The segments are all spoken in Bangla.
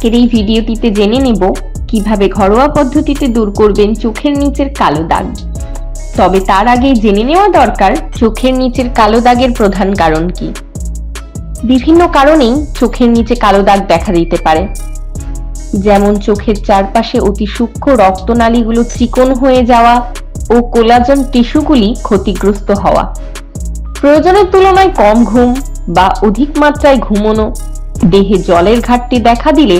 আজকের এই ভিডিওটিতে জেনে নেব কীভাবে ঘরোয়া পদ্ধতিতে দূর করবেন চোখের নিচের কালো দাগ। তবে তার আগে জেনে নেওয়া দরকার, চোখের নিচের কালো দাগের প্রধান কারণ কি? বিভিন্ন কারণেই চোখের নিচে কালো দাগ দেখা দিতে পারে। যেমন চোখের চারপাশে অতি সূক্ষ্ম রক্তনালীগুলো চিকন হয়ে যাওয়া ও কোলাজেন টিস্যুগুলি ক্ষতিগ্রস্ত হওয়া। প্রয়োজনের তুলনায় কম ঘুম বা অধিক মাত্রায় ঘুমনো দেহে জলের ঘাটতি দেখা দিলে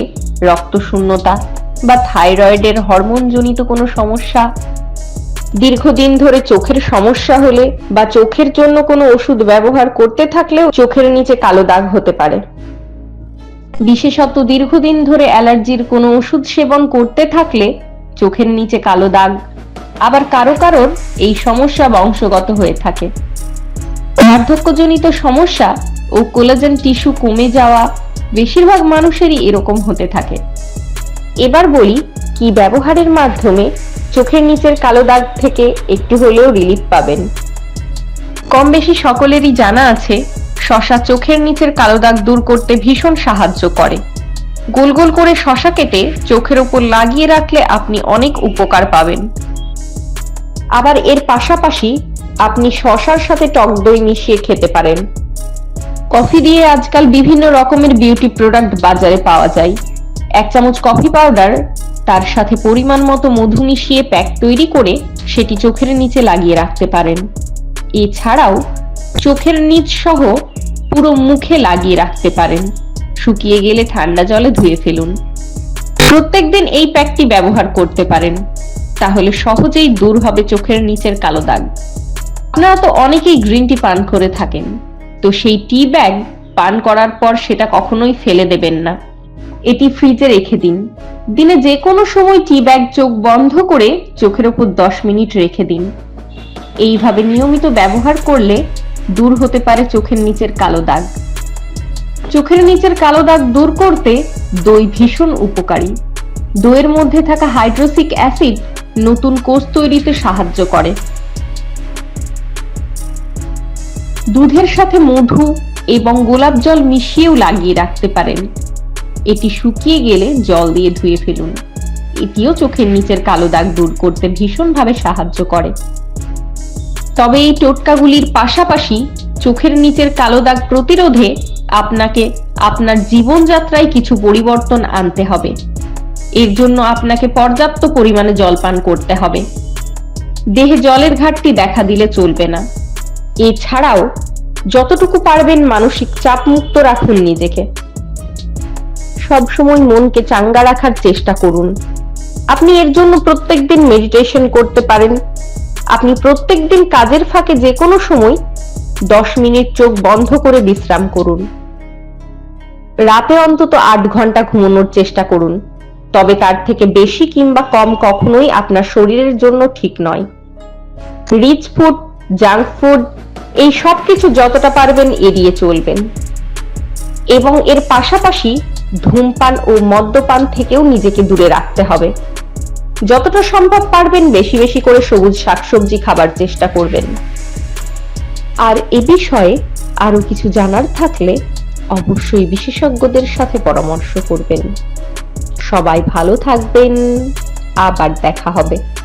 রক্তশূন্যতা বা থাইরয়েডের হরমোনজনিত কোনো সমস্যা, দীর্ঘদিন ধরে চোখের সমস্যা হলে বা চোখের জন্য কোনো ওষুধ ব্যবহার করতে থাকলেও চোখের নিচে কালো দাগ হতে পারে। বিশেষত দীর্ঘদিন ধরে অ্যালার্জির কোনো ওষুধ সেবন করতে থাকলে চোখের নিচে কালো দাগ, আবার কারও কারোর এই সমস্যা বংশগত হয়ে থাকে। বার্ধক্যজনিত সমস্যা ও কোলাজেন টিস্যু কমে যাওয়া বেশিরভাগ মানুষেরই এরকম হতে থাকে। এবার বলি, কি ব্যবহারের মাধ্যমে চোখের নিচের কালো দাগ থেকে একটু হলেও রিলিফ পাবেন। কম বেশি সকলেরই জানা আছে, শশা চোখের নিচের কালো দাগ দূর করতে ভীষণ সাহায্য করে। গোল গোল করে শশা কেটে চোখের উপর লাগিয়ে রাখলে আপনি অনেক উপকার পাবেন। আবার এর পাশাপাশি আপনি শশার সাথে টক দই মিশিয়ে খেতে পারেন। কফি দিয়ে আজকাল বিভিন্ন রকমের বিউটি প্রোডাক্ট বাজারে পাওয়া যায়। এক চামচ কফি পাউডার তার সাথে পরিমাণ মতো মধু মিশিয়ে প্যাক তৈরি করে সেটি চোখের নিচে লাগিয়ে রাখতে পারেন। এছাড়াও চোখের নিচ সহ পুরো মুখে লাগিয়ে রাখতে পারেন। শুকিয়ে গেলে ঠান্ডা জলে ধুয়ে ফেলুন। প্রত্যেকদিন এই প্যাকটি ব্যবহার করতে পারেন। তাহলে সহজেই দূর হবে চোখের নিচের কালো দাগ। আপনারা তো অনেকেই গ্রিন টি পান করে থাকেন। তো সেই টি ব্যাগ পান করার পর সেটা কখনোই ফেলে দেবেন না। এটি ফ্রিজে রেখে দিন। দিনে যে কোনো সময় টি ব্যাগ চোখ বন্ধ করে চোখের উপর দশ মিনিট রেখে দিন। এইভাবে নিয়মিত ব্যবহার করলে দূর হতে পারে চোখের নিচের কালো দাগ। চোখের নিচের কালো দাগ দূর করতে দই ভীষণ উপকারী। দইয়ের মধ্যে থাকা হাইড্রোসিক অ্যাসিড নতুন কোষ তৈরিতে সাহায্য করে। দুধের সাথে মধু এবং গোলাপ জল মিশিয়েও লাগিয়ে রাখতে পারেন। এটি শুকিয়ে গেলে জল দিয়ে ধুয়ে ফেলুন। এটিও চোখের নিচের কালো দাগ দূর করতে ভীষণভাবে সাহায্য করে। তবে এই টোটকাগুলির পাশাপাশি চোখের নিচের কালো দাগ প্রতিরোধে আপনাকে আপনার জীবনযাত্রায় কিছু পরিবর্তন আনতে হবে। এর জন্য আপনাকে পর্যাপ্ত পরিমাণে জল পান করতে হবে। দেহে জলের ঘাটতি দেখা দিলে চলবে না। এছাড়াও যতটুকু পারবেন মানসিক চাপ মুক্ত রাখুন নিজেকে। সবসময় মনকে চাঙ্গা রাখার চেষ্টা করুন। আপনি এর জন্য প্রত্যেকদিন মেডিটেশন করতে পারেন। আপনি প্রত্যেকদিন কাজের ফাঁকে যে কোনো সময় দশ মিনিট চোখ বন্ধ করে বিশ্রাম করুন। রাতে অন্তত আট ঘণ্টা ঘুমানোর চেষ্টা করুন। তবে তার থেকে বেশি কিংবা কম কখনোই আপনার শরীরের জন্য ঠিক নয়। রিচ ফুড জাঙ্ক ফুড এই সব কিছু যতটা পারবেন এড়িয়ে চলবেন। এবং এর পাশাপাশি ধূমপান ও মদ্যপান থেকেও নিজেকে দূরে রাখতে হবে। যতটা সম্ভব পারবেন বেশি বেশি করে সবুজ শাকসবজি খাবার চেষ্টা করবেন। আর এ বিষয়ে আরও কিছু জানার থাকলে অবশ্যই বিশেষজ্ঞদের সাথে পরামর্শ করবেন। সবাই ভালো থাকবেন। আবার দেখা হবে।